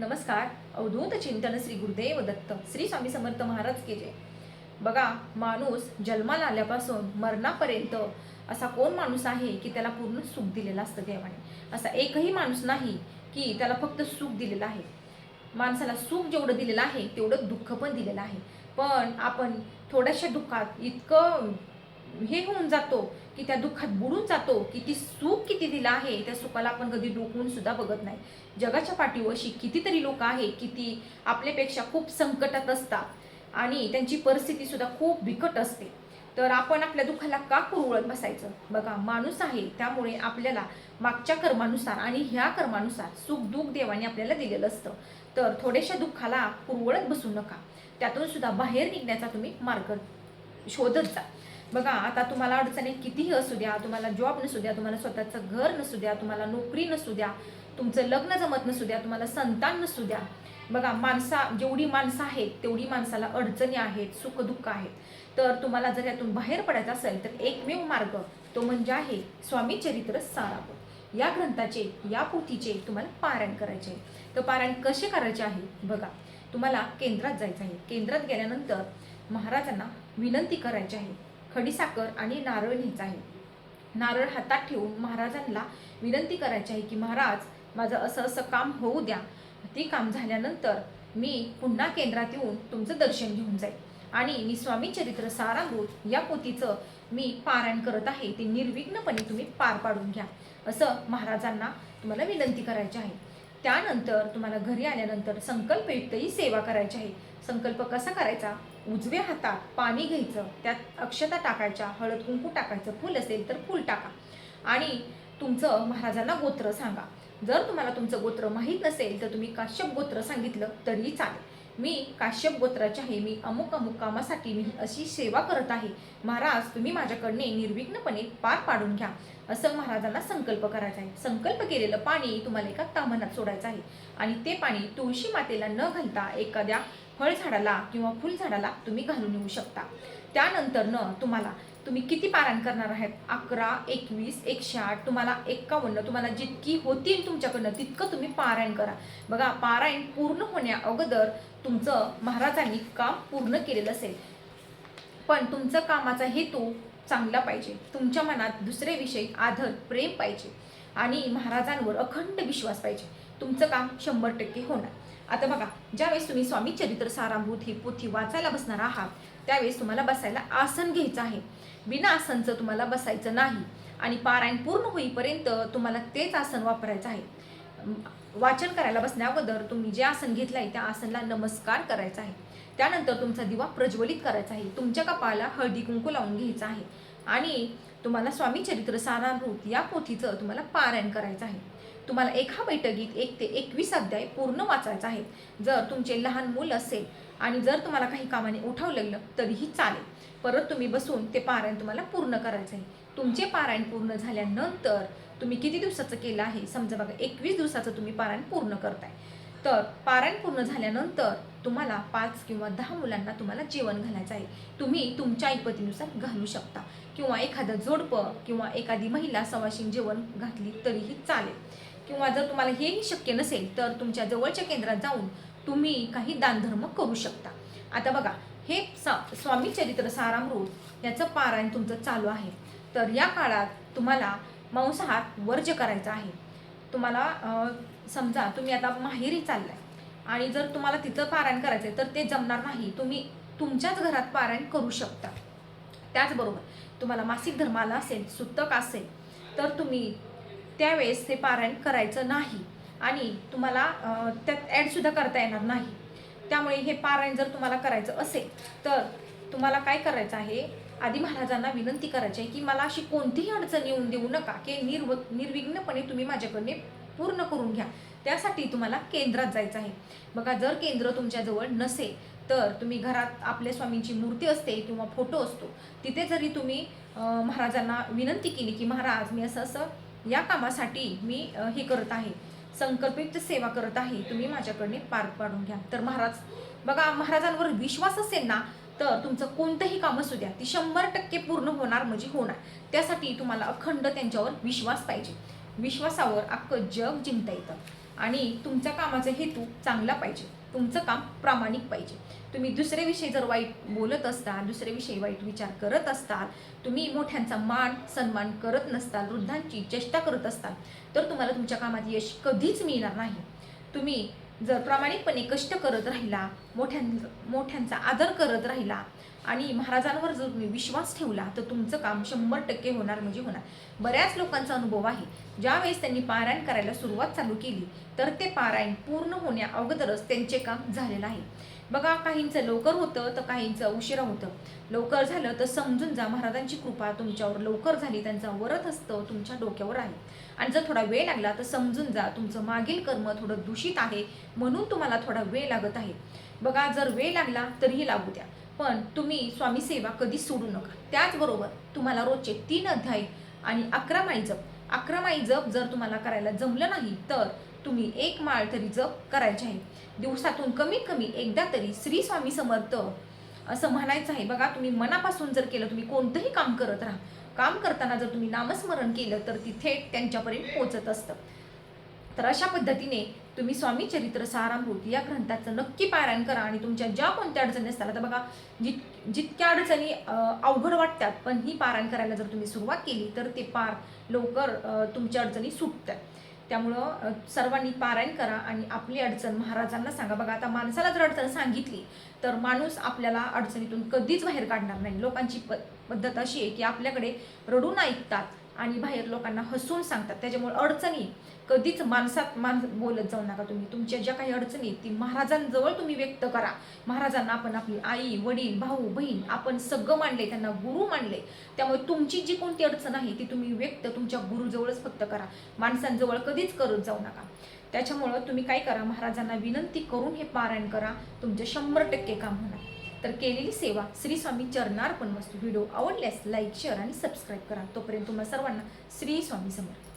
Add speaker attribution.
Speaker 1: नमस्कार. अवधूत चिंतन श्री गुरुदेव दत्त श्री स्वामी समर्थ महाराज के जय. बघा माणूस जन्माला आल्यापासून मरणापर्यंत असा कोण माणूस आहे की त्याला पूर्ण सुख दिलेलं असतं देवाने? असा एकही माणूस नाही की त्याला फक्त सुख दिलेलं आहे. माणसाला सुख जेवढं दिलेलं आहे तेवढं दुःख पण दिलेलं आहे. पण आपण थोड्याशा दुःखात इतकं हे होऊन जातो की त्या दुःखात बुडून जातो की ती सुख किती दिलं आहे त्या सुखाला आपण कधी डोकवून सुद्धा बघत नाही. जगाच्या पाठीवर अशी कितीतरी लोक आहे किती आपल्यापेक्षा खूप संकटात असतात आणि त्यांची परिस्थिती सुद्धा खूप बिकट असते. तर आपण आपल्या दुःखाला का कुरवळत बसायचं? बघा माणूस आहे त्यामुळे आपल्याला मागच्या कर्मानुसार आणि ह्या कर्मानुसार सुख दुःख देवाने आपल्याला दिलेलं असतं. तर थोड्याशा दुःखाला कुरवळत बसू नका. त्यातून सुद्धा बाहेर निघण्याचा तुम्ही मार्ग शोधत जा. बघा आता तुम्हाला अडचणी कितीही असू द्या तुम्हाला जॉब नसू द्या तुम्हाला स्वतःचं घर नसू द्या तुम्हाला नोकरी नसू द्या तुमचं लग्न जमत नसू द्या तुम्हाला संतान नसू द्या. बघा माणसा जेवढी माणसं आहेत तेवढी माणसाला अडचणी आहेत सुखदुःख आहेत. तर तुम्हाला जर यातून बाहेर पडायचं असेल तर एकमेव मार्ग तो म्हणजे आहे स्वामी चरित्र सारावत या ग्रंथाचे या पोथीचे तुम्हाला पारायण करायचे आहे. तर पारायण कसे करायचे आहे? बघा तुम्हाला केंद्रात जायचं आहे. केंद्रात गेल्यानंतर महाराजांना विनंती करायची आहे. खडीसाखर आणि नारळ न्यायचा आहे. नारळ हातात ठेवून महाराजांना विनंती करायची आहे की महाराज माझं असं असं काम होऊ द्या. ते काम झाल्यानंतर मी पुन्हा केंद्रात येऊन तुमचं दर्शन घेऊन जाईल. आणि मी स्वामी चरित्र सारामृत या पोथीचं मी पारायण करत आहे. ते निर्विघ्नपणे तुम्ही पार पाडून घ्या. असं महाराजांना तुम्हाला विनंती करायची आहे. त्यानंतर तुम्हाला घरी आल्यानंतर संकल्पयुक्तही सेवा करायची आहे. संकल्प कसा करायचा? उजव्या हातात पाणी घ्यायचं त्यात अक्षता टाकायच्या हळद कुंकू टाकायचं फूल असेल तर फूल टाका. आणि तुमचं महाराजांना गोत्र सांगा. जर तुम्हाला तुमचं गोत्र माहीत नसेल तर तुम्ही काश्यप गोत्र सांगितलं तरी चालेल. मी काश्यप गोत्राचे आहे मी अमुक अमुक कामासाठी मी अशी सेवा करत आहे. महाराज तुम्ही माझ्याकडने निर्विघ्नपणे पार पाडून घ्या. असं महाराजांना संकल्प करायचा आहे. संकल्प केलेलं पाणी तुम्हाला एका तामनात सोडायचं आहे. आणि ते पाणी तुळशी मातेला न घालता एखाद्या फळझाडाला किंवा फुलझाडाला तुम्ही घालून येऊ शकता. त्यानंतर न तुम्हाला तुम्ही किती पारायण करणार आहेत? अकरा एकवीस एकशे आठ तुम्हाला एक्कावन्न तुम्हाला जितकी होतील तुमच्याकडनं तितकं तुम्ही पारायण करा. बघा पारायण पूर्ण होण्या अगोदर तुमचं महाराजांनी काम पूर्ण केलेलं असेल. पण तुमचं कामाचा हेतू चांगला पाहिजे. तुमच्या मनात दुसऱ्याविषयी आदर प्रेम पाहिजे. आणि महाराजांवर अखंड विश्वास पाहिजे. तुमचं काम शंभर टक्के होणार. आता बघा ज्यावेळेस तुम्ही स्वामी चरित्र सारामृत ही पोथी वाचायला बसणार आहात त्यावेळेस तुम्हाला बसायला आसन घ्यायचं आहे. बिना आसनचं तुम्हाला बसायचं नाही आणि पारायण पूर्ण होईपर्यंत तुम्हाला तेच आसन वापरायचं आहे. वाचन करायला बसण्या अगोदर तुम्ही जे आसन घेतलं आहे त्या आसनला नमस्कार करायचा आहे. त्यानंतर तुमचा दिवा प्रज्वलित करायचा आहे. तुमच्या कपाळाला हळदी कुंकू लावून घ्यायचं आहे. आणि तुम्हाला स्वामी चरित्र सारामृत या पोथीचं तुम्हाला पारायण करायचं आहे. तुम्हाला एका बैठकीत एक ते एकवीस अध्याय पूर्ण वाचायचा आहे. जर तुमचे लहान मूल असेल आणि जर तुम्हाला काही कामाने उठवलेलं तरीही चालेल. परत तुम्ही बसून ते पारायण तुम्हाला पूर्ण करायचं आहे. तुमचे पारायण पूर्ण झाल्यानंतर तुम्ही किती दिवसाचं केलं आहे? समजा बघा एकवीस दिवसाचं तुम्ही पारायण पूर्ण करताय. तर पारायण पूर्ण झाल्यानंतर तुम्हाला पाच किंवा दहा मुलांना तुम्हाला जेवण घालायचं आहे. तुम्ही तुमच्या ऐपतीनुसार घालू शकता. किंवा एखादं जोडपं किंवा एखादी महिला सवाशीन जेवण घातली तरीही चालेल. किंवा जर तुम्हाला हेही शक्य नसेल तर तुमच्या जवळच्या केंद्रात जाऊन तुम्ही काही दानधर्म करू शकता. आता बघा हे सा स्वामी चरित्र सारामृत याचं पारायण तुमचं चालू आहे. तर या काळात तुम्हाला मांसाहार वर्ज्य करायचा आहे. तुम्हाला समजा तुम्ही आता माहेरी चाललाय आणि जर तुम्हाला तिथं पारायण करायचं आहे तर ते जमणार नाही. तुम्ही तुमच्याच घरात पारायण करू शकता. त्याचबरोबर तुम्हाला मासिक धर्माला असेल सुतक असेल तर तुम्ही त्यावेळेस ते पारायण करायचं नाही. आणि तुम्हाला त्यात ॲडसुद्धा करता येणार नाही. त्यामुळे हे पारायण जर तुम्हाला करायचं असेल तर तुम्हाला काय करायचं आहे? आधी महाराजांना विनंती करायची आहे की मला अशी कोणतीही अडचण येऊन देऊ नका की निर्व निर्विघ्नपणे तुम्ही माझ्याकडे पूर्ण करून घ्या. त्यासाठी तुम्हाला केंद्रात जायचं आहे. बघा जर केंद्र तुमच्याजवळ नसेल तर तुम्ही घरात आपल्या स्वामींची मूर्ती असते किंवा फोटो असतो तिथे जरी तुम्ही महाराजांना विनंती केली की महाराज मी असं असं या कामासाठी मी हे करत आहे. संकल्पित सेवा करत आहे. तुम्ही माझ्याकडने पार पाडून घ्या. तर महाराज बघा महाराजांवर विश्वास असेल ना तर तुमचं कोणतंही काम असू द्या. ती शंभर टक्के पूर्ण होणार म्हणजे होणार. त्यासाठी तुम्हाला अखंड त्यांच्यावर विश्वास पाहिजे. विश्वासावर अख्खं जग जिंकता येतं. आणि तुमच्या कामाचा हेतू चांगला पाहिजे. तुमचं काम प्रामाणिक पाहिजे. तुम्ही दुसऱ्याविषयी जर वाईट बोलत असताल दुसऱ्याविषयी वाईट विचार करत असताल तुम्ही मोठ्यांचा मान सन्मान करत नसताल वृद्धांची चेष्टा करत असताल तर तुम्हाला तुमच्या कामात यश कधीच मिळणार नाही. तुम्ही जर प्रामाणिकपणे कष्ट करत राहिला मोठ्यां मोठ्यांचा आदर करत राहिला आणि महाराजांवर जर तुम्ही विश्वास ठेवला तर तुमचं काम शंभर टक्के होणार म्हणजे होणार. बऱ्याच लोकांचा अनुभव आहे. ज्यावेळेस त्यांनी पारायण करायला सुरुवात चालू केली तर ते पारायण पूर्ण होण्या अगोदरच त्यांचे काम झालेलं आहे. बघा काहींचं लवकर होतं तर काहींचं उशिरा होतं. लवकर झालं तर समजून जा महाराजांची कृपा तुमच्यावर लवकर झाली त्यांचा वरत असतं तुमच्या डोक्यावर आहे. आणि जर थोडा वेळ लागला तर समजून जा तुमचं मागील कर्म थोडं दूषित आहे म्हणून तुम्हाला थोडा वेळ लागत आहे. बघा जर वेळ लागला तरीही लागू द्या. पण तुम्ही स्वामी सेवा कधी सोडू नका. त्याचबरोबर तुम्हाला रोजचे तीन अध्याय आणि अकरा माळी जप. अकरा माळी जप जर तुम्हाला करायला जमलं नाही तर तुम्ही एक माळ तरी जप करायचे आहे. दिवसातून कमीत कमी एकदा तरी श्री स्वामी समर्थ असं म्हणायचं आहे. बघा तुम्ही मनापासून जर केलं तुम्ही कोणतंही काम करत राहा. काम करताना जर तुम्ही नामस्मरण केलं तर ती थेट त्यांच्यापर्यंत पोचत असतं. तर अशा पद्धतीने तुम्ही स्वामी चरित्र सारामृत या ग्रंथाचं नक्की पारायण करा आणि तुमच्या ज्या कोणत्या अडचणी असतात आता बघा जित जितक्या अडचणी अवघड वाटतात पण ही पारायण करायला जर तुम्ही सुरुवात केली तर ते पार लवकर तुमच्या अडचणी सुटतात. त्यामुळं सर्वांनी पारायण करा आणि आपली अडचण महाराजांना सांगा. बघा आता माणसाला जर अडचण सांगितली तर माणूस आपल्याला अडचणीतून कधीच बाहेर काढणार नाही. लोकांची प पद्धत अशी आहे की आपल्याकडे रडून ऐकतात. आणि बाहेर लोकांना हसून सांगतात. त्याच्यामुळे अडचणी कधीच माणसात मान बोलत जाऊ नका तुम्ही. तुमच्या ज्या काही अडचणी आहेत, ती महाराजांजवळ तुम्ही व्यक्त करा. महाराजांना आपण आपली आई वडील भाऊ बहीण आपण सगळं मानले त्यांना गुरु मानले त्यामुळे तुमची जी कोणती अडचण आहे ती तुम्ही व्यक्त तुमच्या गुरुजवळच फक्त करा. माणसांजवळ कधीच करत जाऊ नका. त्याच्यामुळं तुम्ही काय करा महाराजांना विनंती करून हे पारायण करा. तुमचे शंभर टक्के काम होणार. तर केलेली सेवा श्री स्वामी चरणार्पण वस्तू व्हिडिओ आवडल्यास लाईक शेअर आणि सबस्क्राईब करा. तोपर्यंत तुम्हाला सर्वांना श्री स्वामी समर्थ